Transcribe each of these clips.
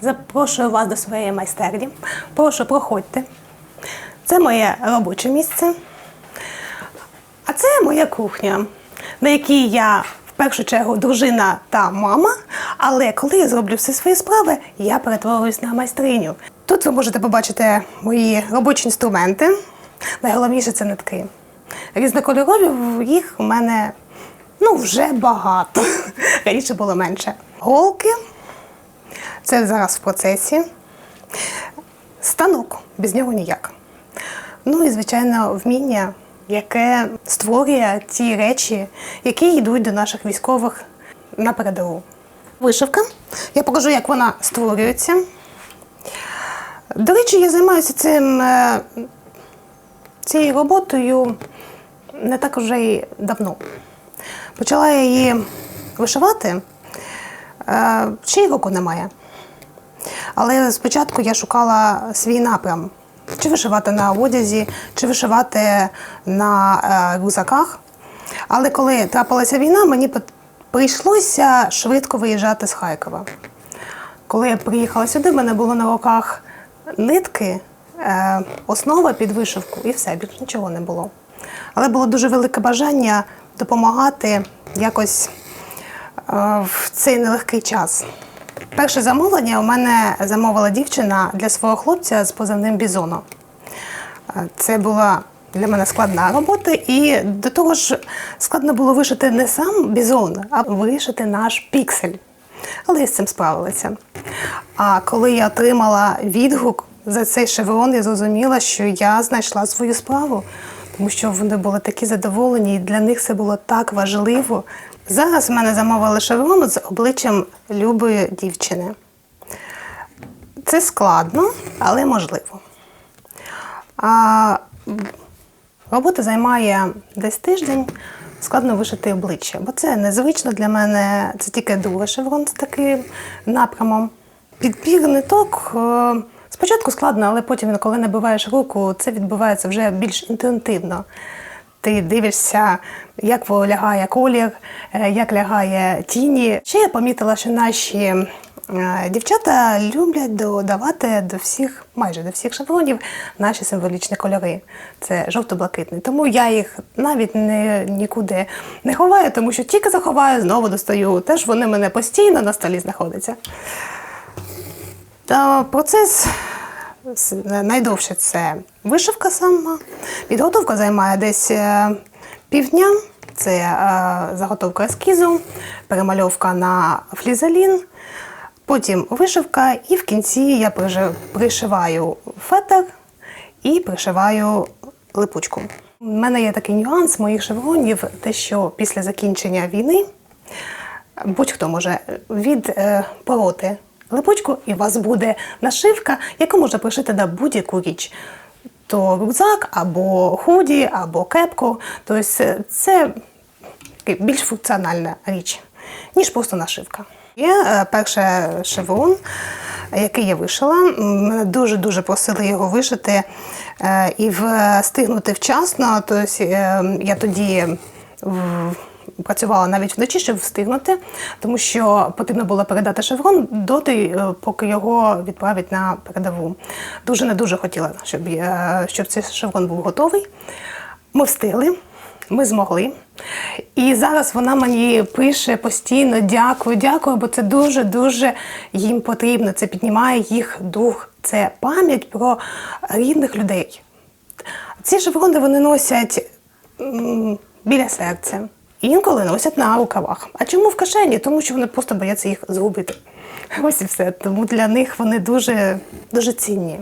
Запрошую вас до своєї майстерні. Прошу, проходьте. Це моє робоче місце. А це моя кухня, на якій я в першу чергу дружина та мама. Але коли я зроблю всі свої справи, я перетворююсь на майстриню. Тут ви можете побачити мої робочі інструменти. Найголовніше це нитки. Різнокольорові їх у мене ну, вже багато. Раніше було менше. Голки. Це зараз в процесі. Станок, без нього ніяк. Ну і, звичайно, вміння, яке створює ті речі, які йдуть до наших військових на передову. Вишивка. Я покажу, як вона створюється. До речі, я займаюся цим, е, цією роботою не так вже й давно. Почала я її вишивати, е, ще й року немає. Але спочатку я шукала свій напрям. Чи вишивати на одязі, чи вишивати на е, рюкзаках. Але коли трапилася війна, мені прийшлося швидко виїжджати з Харкова. Коли я приїхала сюди, в мене було на руках нитки, е, основа під вишивку і все, більше нічого не було. Але було дуже велике бажання допомагати якось е, в цей нелегкий час. Перше замовлення у мене замовила дівчина для свого хлопця з позивним Бізоно. Е, Це була для мене складна робота, і до того ж складно було вишити не сам бізон, а вишити наш піксель. Але я з цим справилася. А коли я отримала відгук за цей шеврон, я зрозуміла, що я знайшла свою справу, тому що вони були такі задоволені, і для них це було так важливо. Зараз в мене замовили шеврон з обличчям любої дівчини. Це складно, але можливо. А робота займає десь тиждень. Складно вишити обличчя, бо це незвично для мене. Це тільки другий шеврон з таким напрямом. Підбір ниток е, спочатку складно, але потім, коли набиваєш руку, це відбувається вже більш інтуїтивно. Ти дивишся, як лягає колір, е, як лягає тіні. Ще я помітила, що наші е, дівчата люблять додавати до всіх, майже до всіх шаблонів, наші символічні кольори. Це жовто-блакитний. Тому я їх навіть не, нікуди не ховаю, тому що тільки заховаю, знову достаю. Теж вони мене постійно на столі знаходяться. Та процес найдовше це вишивка сама. Підготовка займає десь е, півдня. Це е, заготовка ескізу, перемальовка на флізелін, потім вишивка, і в кінці я пришиваю фетр і пришиваю липучку. У мене є такий нюанс моїх шевронів, те, що після закінчення війни будь-хто може відпороти липучку, і у вас буде нашивка, яку можна пришити на будь-яку річ. То рюкзак, або худі, або кепку. Тобто це- це більш функціональна річ, ніж просто нашивка. Є е, перше шеврон, який я вишила. Мене дуже-дуже просили його вишити е, і встигнути вчасно. Тобто е, я тоді працювала навіть вночі, щоб встигнути, тому що потрібно було передати шеврон доти, е, поки його відправять на передову. Дуже не дуже хотіла, щоб, я- щоб цей шеврон був готовий. Ми встигли. Ми змогли. І зараз вона мені пише постійно дякую, дякую, бо це дуже-дуже їм потрібно. Це піднімає їх дух. Це пам'ять про рідних людей. Ці шеврони вони носять біля серця. Інколи носять на рукавах. А чому в кишені? Тому що вони просто бояться їх згубити. Ось і все. Тому для них вони дуже, дуже цінні.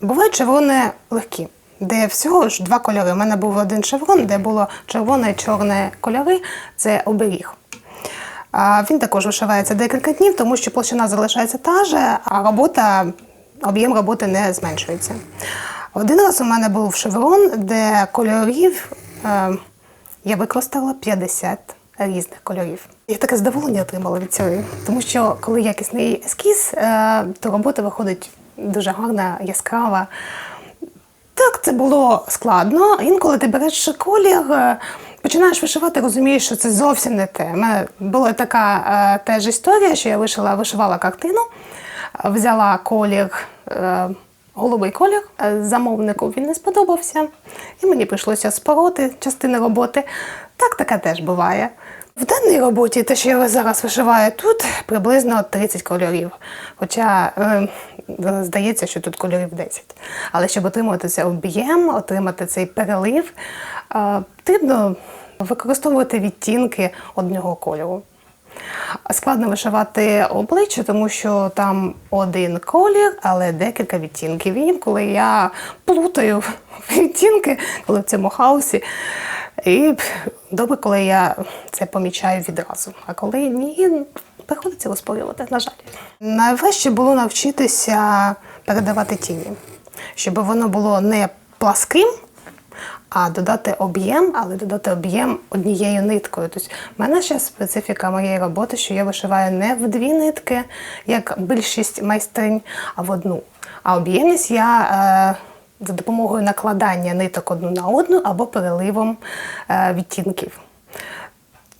Бувають шеврони легкі, де всього ж два кольори. У мене був один шеврон, де було червоне і чорне кольори це оберіг. А Він також вишивається декілька днів, тому що площина залишається та же, а робота, об'єм роботи не зменшується. Один раз у мене був шеврон, де кольорів е, я використала 50 різних кольорів. Я таке задоволення отримала від цього, тому що коли якісний ескіз, е, то робота виходить дуже гарна, яскрава. Так, це було складно. Інколи ти береш колір, е, починаєш вишивати, розумієш, що це зовсім не те. У мене була така е, теж історія, що я вишила, вишивала картину, взяла колір, голубий колір. Е, Замовнику він не сподобався, і мені прийшлося спороти частини роботи. Так таке теж буває. В даній роботі, те, що я зараз вишиваю тут, приблизно 30 кольорів. Хоча е, здається, що тут кольорів 10. Але щоб отримати цей об'єм, отримати цей перелив, е, потрібно використовувати відтінки одного кольору. Складно вишивати обличчя, тому що там один колір, але декілька відтінків. І інколи я плутаю відтінки, коли в цьому хаосі. І добре, коли я це помічаю відразу. А коли ні, приходиться оспорювати, на жаль. Найважче було навчитися передавати тіні, щоб воно було не пласким, а додати об'єм, але додати об'єм однією ниткою. Тобто, в мене ще специфіка моєї роботи, що я вишиваю не в дві нитки, як більшість майстринь, а в одну. А об'ємність я е, за допомогою накладання ниток одну на одну або переливом е, відтінків.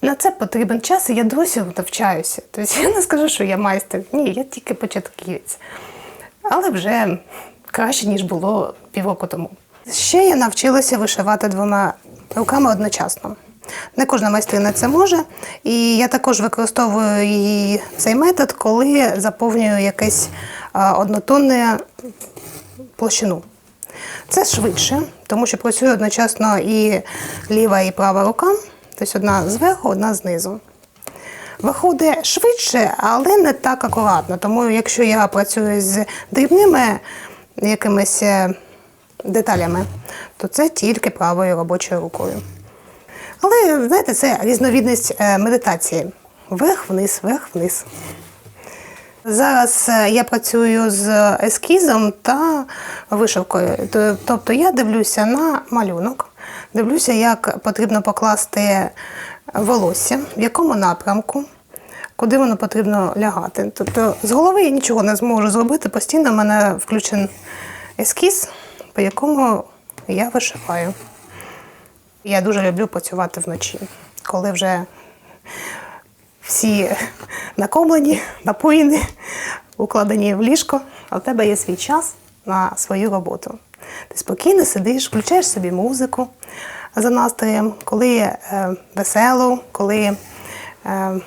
На це потрібен час, і я досі навчаюся. Тобто я не скажу, що я майстер. Ні, я тільки початківець. Але вже краще, ніж було півроку тому. Ще я навчилася вишивати двома руками одночасно. Не кожна майстрина це може. І я також використовую її цей метод, коли заповнюю якесь однотонне площину. Це швидше, тому що працює одночасно і ліва, і права рука, тобто одна зверху, одна знизу. Виходить швидше, але не так акуратно. Тому якщо я працюю з дрібними якимись е, деталями, то це тільки правою робочою рукою. Але знаєте, це різновідність е, медитації. Вверх-вниз, вверх-вниз. Зараз е, я працюю з ескізом та вишивкою. Тобто я дивлюся на малюнок, дивлюся, як потрібно покласти волосся, в якому напрямку, куди воно потрібно лягати. Тобто з голови я нічого не зможу зробити. Постійно в мене включен ескіз, по якому я вишиваю. Я дуже люблю працювати вночі, коли вже всі накомлені, напоїні, укладені в ліжко, а в тебе є свій час на свою роботу. Ти спокійно сидиш, включаєш собі музику за настроєм, коли е, веселу, коли е,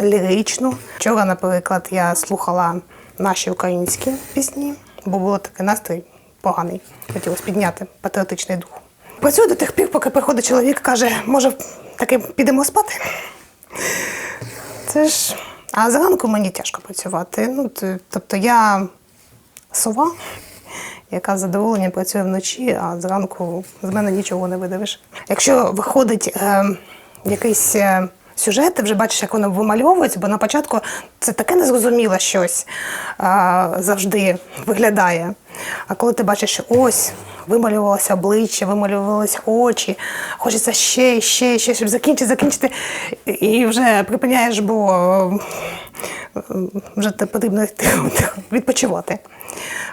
ліричну. Вчора, наприклад, я слухала наші українські пісні, бо було такий настрій поганий. Хотілося підняти патріотичний дух. Працюю до тих пір, поки приходить чоловік, каже, може, таки підемо спати. Це ж. А зранку мені тяжко працювати. Ну, тобто я сова, яка з задоволенням працює вночі, а зранку з мене нічого не видавиш. Якщо виходить е, якийсь сюжет, ти вже бачиш, як воно вимальовується, бо на початку це таке незрозуміле щось е, завжди виглядає. А коли ти бачиш, що ось вималювалося обличчя, вималювалися очі, хочеться ще, ще, ще, щоб закінчити, закінчити, і вже припиняєш, бо вже потрібно відпочивати.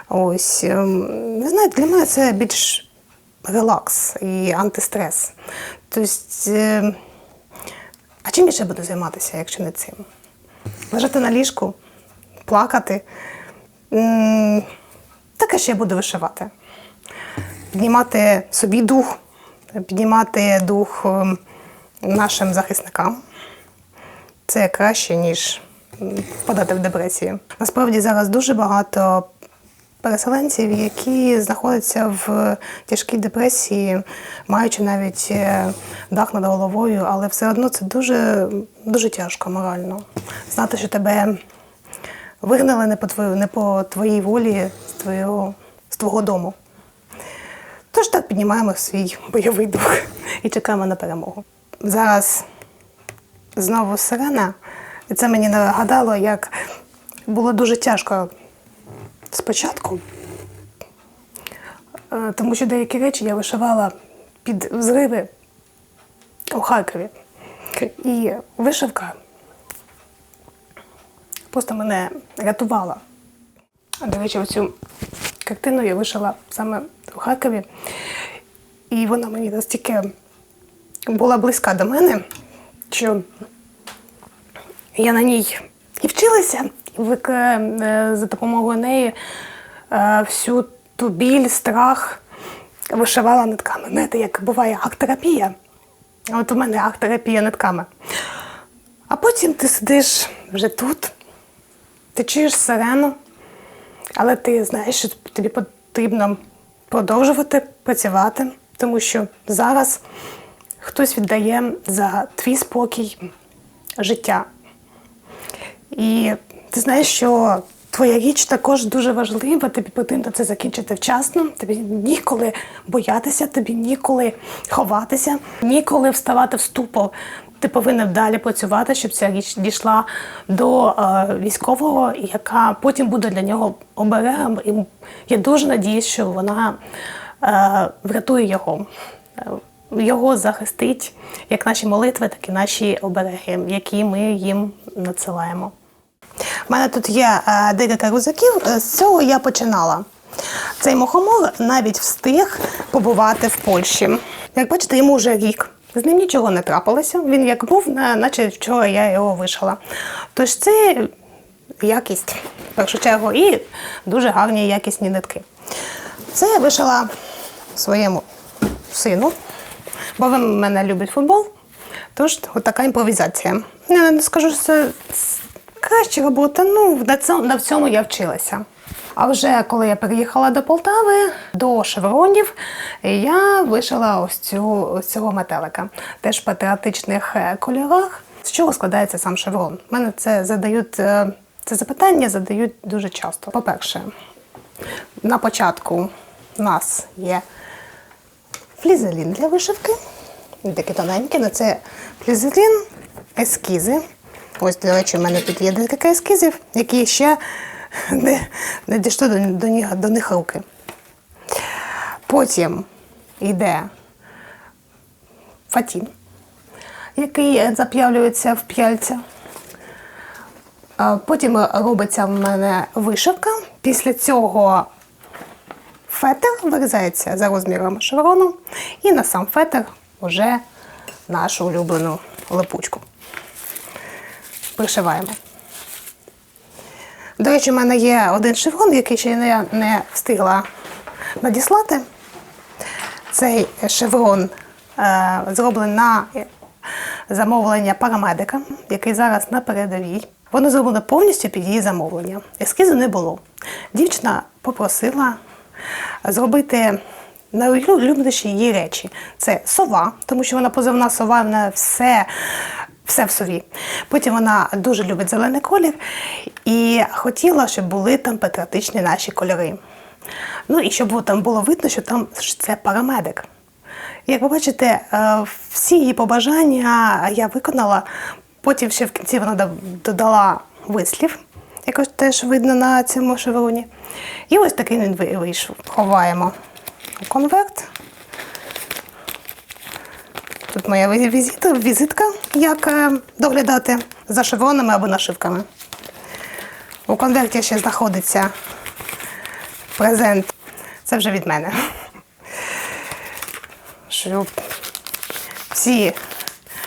Ось, ем, не знаю, для мене це більш релакс і антистрес. Тобто, е, а чим я ще буду займатися, якщо не цим? Лежати на ліжку, плакати. Таке ще я буду вишивати. Піднімати собі дух, піднімати дух ем, нашим захисникам. Це краще, ніж впадати в депресію. Насправді зараз дуже багато переселенців, які знаходяться в тяжкій депресії, маючи навіть е, дах над головою, але все одно це дуже, дуже тяжко морально. Знати, що тебе вигнали не по, твою, не по твоїй волі з твого, з твого дому. Тож так піднімаємо свій бойовий дух і чекаємо на перемогу. Зараз знову сирена, і це мені нагадало, як було дуже тяжко спочатку, Е, тому що деякі речі я вишивала під взриви у Харкові. І вишивка просто мене рятувала. До речі, оцю картину я вишила саме у Харкові, і вона мені настільки була близька до мене, що я на ній і вчилася, вик- е, за допомогою неї е, всю ту біль, страх вишивала нитками. Знаєте, як буває актерапія. От у мене актерапія нитками. А потім ти сидиш вже тут, ти чуєш сирену, але ти знаєш, що тобі потрібно продовжувати працювати, тому що зараз хтось віддає за твій спокій життя. І ти знаєш, що твоя річ також дуже важлива, тобі потрібно це закінчити вчасно, тобі ніколи боятися, тобі ніколи ховатися, ніколи вставати в ступор. Ти повинен далі працювати, щоб ця річ дійшла до е, військового, яка потім буде для нього оберегом. І я дуже надіюсь, що вона е, врятує його. Е, його захистить як наші молитви, так і наші обереги, які ми їм надсилаємо. У мене тут є е, декілька рюкзаків. Е, З цього я починала. Цей мухомор навіть встиг побувати в Польщі. Як бачите, йому вже рік. З ним нічого не трапилося. Він як був, наче вчора я його вишила. Тож це якість, в першу чергу, і дуже гарні якісні нитки. Це я вишила своєму сину, бо він мене любить футбол. Тож от така імпровізація. Я не скажу, що це краща робота, ну на цьому, на всьому я вчилася. А вже коли я переїхала до Полтави, до шевронів, я вишила ось цю цього метелика. Теж в патріотичних е, кольорах. З чого складається сам шеврон? У мене це задають е, це запитання задають дуже часто. По-перше, на початку у нас є флізелін для вишивки. Він Такий тоненький, але це флізелін, ескізи. Ось, до речі, в мене тут є декілька ескізів, які ще не, не дійшли до, до, них, до них руки. Потім йде фатін, який зап'явлюється в п'яльця. Потім робиться в мене вишивка. Після цього фетр вирізається за розміром шеврону, і на сам фетр вже нашу улюблену липучку. Пришиваємо. До речі, у мене є один шеврон, який ще я не встигла надіслати. Цей шеврон е, зроблений на замовлення парамедика, який зараз на передовій. Воно зроблено повністю під її замовлення. Ескізу не було. Дівчина попросила зробити найулюбленіші її речі. Це сова, тому що вона позивна сова, вона все, все в сові. Потім вона дуже любить зелений колір і хотіла, щоб були там патріотичні наші кольори. Ну і щоб там було видно, що там це парамедик. Як ви бачите, е, всі її побажання я виконала. Потім ще в кінці вона додала вислів, якось теж видно на цьому шевроні. І ось такий він вийшов. Ховаємо у конверт. Тут моя ві- візит- візитка, як е, доглядати за шевронами або нашивками. У конверті ще знаходиться презент. Це вже від мене. Щоб всі,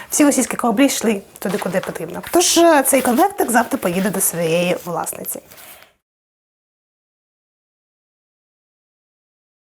всі російські кораблі йшли туди, куди потрібно. Тож е, цей конвертик завтра поїде до своєї власниці.